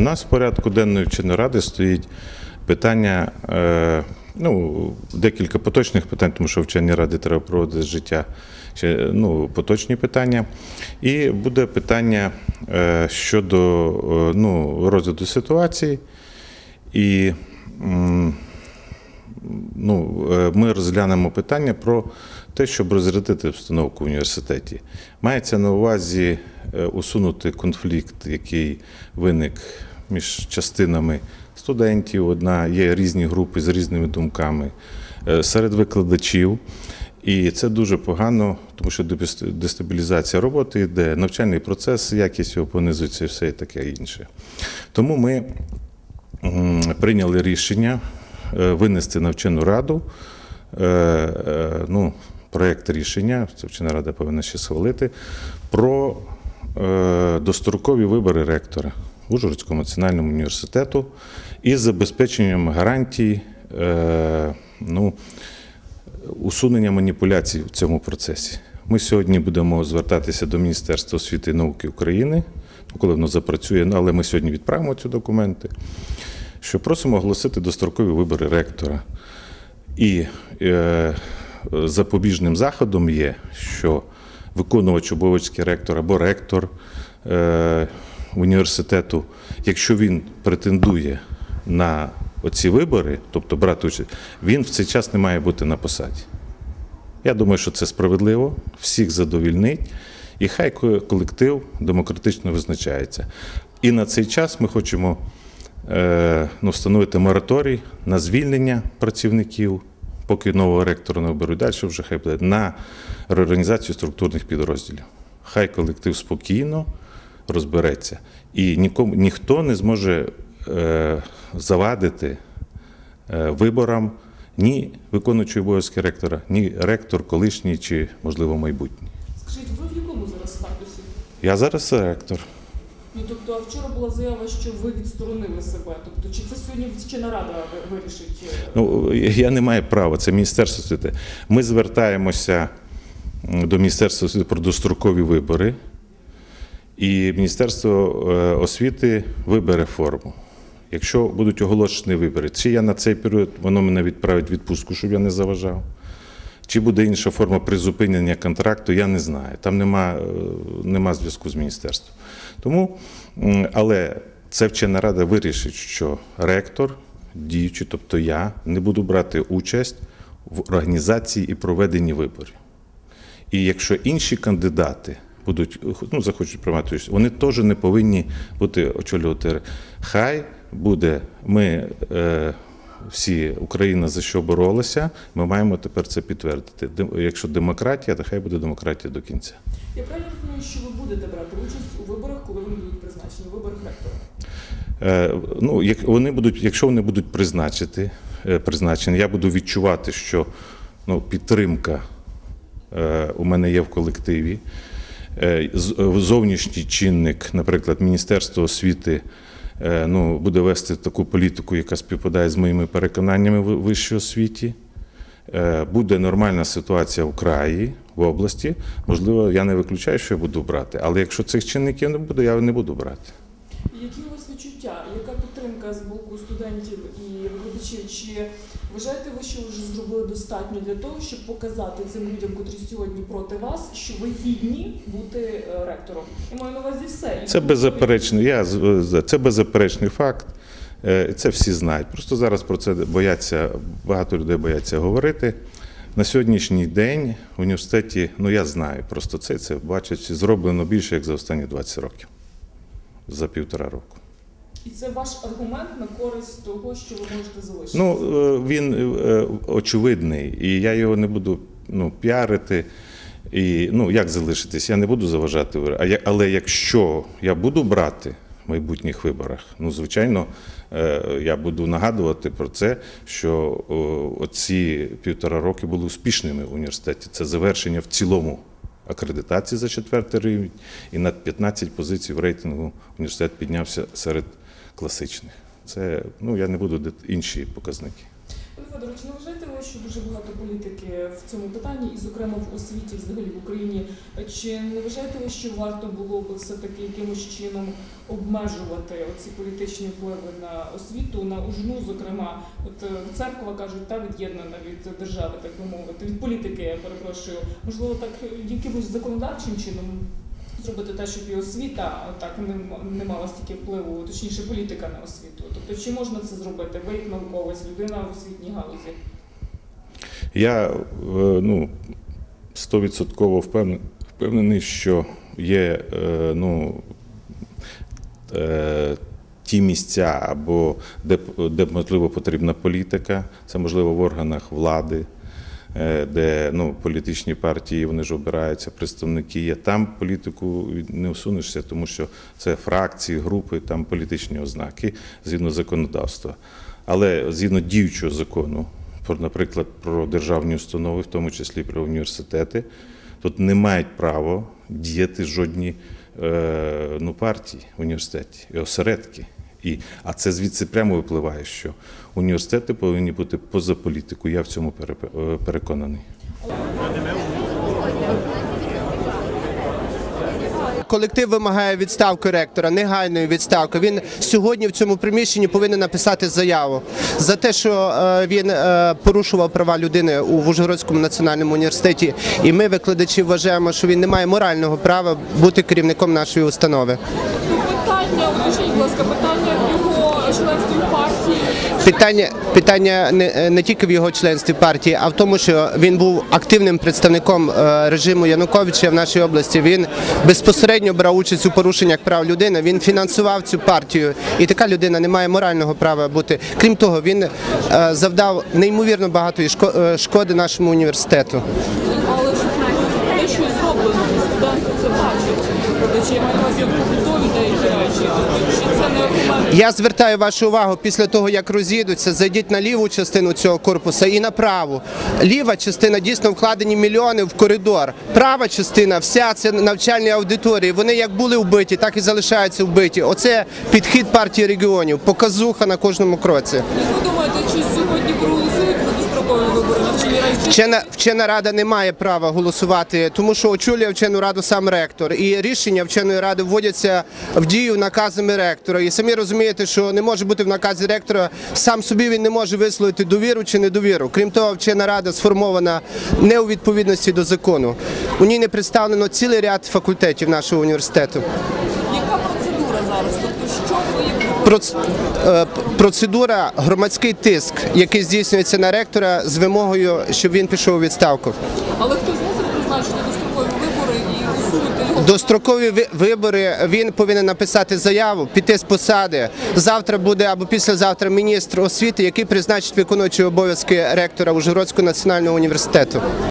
У нас в порядку денної вченої ради стоїть питання, е, ну, декілька поточних питань, тому що вчені ради треба проводити з життя ще, ну, поточні питання. І буде питання е, щодо е, ну, розгляду ситуації. І ну, ми розглянемо питання про те, щоб розрядити обстановку в університеті. Мається на увазі усунути конфлікт, який виник між частинами студентів. Одна є різні групи з різними думками е, серед викладачів. І це дуже погано, тому що дестабілізація роботи йде, навчальний процес, якість його понизується і все і таке інше. Тому ми прийняли рішення е, винести на вчену раду е, ну, проєкт рішення, це вчена рада повинна ще схвалити, про дострокові вибори ректора Ужгородського національного університету із забезпеченням гарантій е, ну, усунення маніпуляцій в цьому процесі. Ми сьогодні будемо звертатися до Міністерства освіти і науки України, коли воно запрацює, але ми сьогодні відправимо ці документи, що просимо оголосити дострокові вибори ректора. І е, запобіжним заходом є, що виконувач обов'язки ректора або ректор е, університету, якщо він претендує на оці вибори, тобто брати участь, він в цей час не має бути на посаді. Я думаю, що це справедливо, всіх задовільнить, і хай колектив демократично визначається. І на цей час ми хочемо е, ну, встановити мораторій на звільнення працівників, поки нового ректора не оберуть. Далі вже хай буде на реорганізацію структурних підрозділів. Хай колектив спокійно розбереться. І нікому, ніхто не зможе е, завадити е, виборам ні виконуючий обов'язки ректора, ні ректор, колишній чи, можливо, майбутній. Скажіть, ви в якому зараз статусі? Я зараз ректор. Ну тобто, а вчора була заява, що ви відсторонили себе. Тобто, чи це сьогодні вчена рада вирішить? е, Ну, я не маю права, це Міністерство освіти. Ми звертаємося до Міністерства освіти про дострокові вибори, і Міністерство е, освіти вибере форму. Якщо будуть оголошені вибори, чи я на цей період воно мене відправить в відпустку, щоб я не заважав. Чи буде інша форма призупинення контракту, я не знаю. Там нема, е, нема зв'язку з міністерством. Тому, але це вчена рада вирішить, що ректор, діючий, тобто я, не буду брати участь в організації і проведенні виборів. І якщо інші кандидати будуть ну, захочуть приймати участь, вони теж не повинні бути очолювати. Хай буде ми. Е, всі Україна за що боролася, ми маємо тепер це підтвердити. Якщо демократія, то хай буде демократія до кінця. Я правильно розумію, що ви будете брати участь у виборах, коли вони будуть призначені, виборах ректора? Е, ну, як вони будуть, якщо вони будуть призначити, е, призначені, я буду відчувати, що ну, підтримка е, у мене є в колективі. Е, е, Зовнішній чинник, наприклад, Міністерство освіти е, ну, буде вести таку політику, яка співпадає з моїми переконаннями в вищій освіті. Буде нормальна ситуація в краї, в області. Можливо, я не виключаю, що я буду брати. Але якщо цих чинників не буде, я не буду брати. Які у вас відчуття? Яка підтримка з боку студентів і викладачів? Чи вважаєте ви, що вже зробили достатньо для того, щоб показати цим людям, котрі сьогодні проти вас, що ви гідні бути е, ректором? Я маю на увазі все. Це беззаперечний, я це беззаперечний факт. Е, Це всі знають. Просто зараз про це бояться, багато людей бояться говорити. На сьогоднішній день в університеті, ну я знаю, просто це, це бачать зроблено більше, як за останні 20 років, за півтора року. І це ваш аргумент на користь того, що ви можете залишити. Ну, е, він е, очевидний, і я його не буду ну, піарити. І ну, як залишитись? Я не буду заважати. А але якщо я буду брати в майбутніх виборах, ну, звичайно, е, я буду нагадувати про це, що оці півтора роки були успішними в університеті. Це завершення в цілому акредитації за четвертий рівень, і на 15 позицій в рейтингу університет піднявся серед класичних. Це ну я не буду інші показники. Федорович, не вважаєте ви, що дуже багато політики в цьому питанні, і зокрема в освіті взагалі в Україні? Чи не вважаєте ви, що варто було б все-таки якимось чином обмежувати оці політичні впливи на освіту, на ужну, зокрема, от е, церква кажуть, та від'єднана від держави, так би мовити, від політики, я перепрошую. Можливо, так е, якимось законодавчим чином зробити те, щоб і освіта так не, не мала стільки впливу, точніше політика на освіту. Тобто, чи можна це зробити? Ви як науковець, людина в освітній галузі? Я е, ну, стовідсотково впевнений, впевнений, що є е, ну, е, ті місця, або де, де можливо потрібна політика, це можливо в органах влади. Е, Де ну, політичні партії вони ж обираються, представники є. Там політику не усунешся, тому що це фракції, групи, там політичні ознаки згідно законодавства. Але згідно діючого закону, наприклад, про державні установи, в тому числі про університети, тут не мають права діяти жодні е, ну, партії в університеті і осередки. І, а це звідси прямо випливає, що університети повинні бути поза політикою. Я в цьому е, переконаний. Колектив вимагає відставки ректора, негайної відставки. Він сьогодні в цьому приміщенні повинен написати заяву за те, що е, він е, порушував права людини у Вужгородському національному університеті. І ми, викладачі, вважаємо, що він не має морального права бути керівником нашої установи. Питання, будь ласка, членства в партії. Питання, питання не, не тільки в його членстві партії, а в тому, що він був активним представником е, режиму Януковича в нашій області. Він безпосередньо брав участь у порушеннях прав людини. Він фінансував цю партію, і така людина не має морального права бути. Крім того, він е, завдав неймовірно багато шкоди нашому університету. Але ж те, що зроблено, студенти це бачать. Я маю на увазі побутові речі. Чи це не аргумент? Я звертаю вашу увагу після того, як роз'їдуться, зайдіть на ліву частину цього корпусу і на праву. Ліва частина дійсно вкладені мільйони в коридор. Права частина, вся це навчальні аудиторії. Вони як були вбиті, так і залишаються вбиті. Оце підхід партії регіонів, показуха на кожному кроці. Як ви думаєте, чи сьогодні проголосують за дострокові вибори на вчені раді? Вчена, вчена рада не має права голосувати, тому що очолює вчену раду сам ректор. І рішення вченої ради вводяться в дію наказами ректора. І самі розумієте, що не може бути в наказі ректора сам собі він не може висловити довіру чи недовіру. Крім того, вчена рада сформована не у відповідності до закону. У ній не представлено цілий ряд факультетів нашого університету. Яка процедура зараз? Тобто, що ви як Проц- е, п- Процедура громадський тиск, який здійснюється на ректора з вимогою, щоб він пішов у відставку. Але хто змусив призначити дострокові вибори і усунути його? Дострокові вибори він повинен написати заяву, піти з посади. Завтра буде або післязавтра міністр освіти, який призначить виконуючий обов'язки ректора Ужгородського національного університету.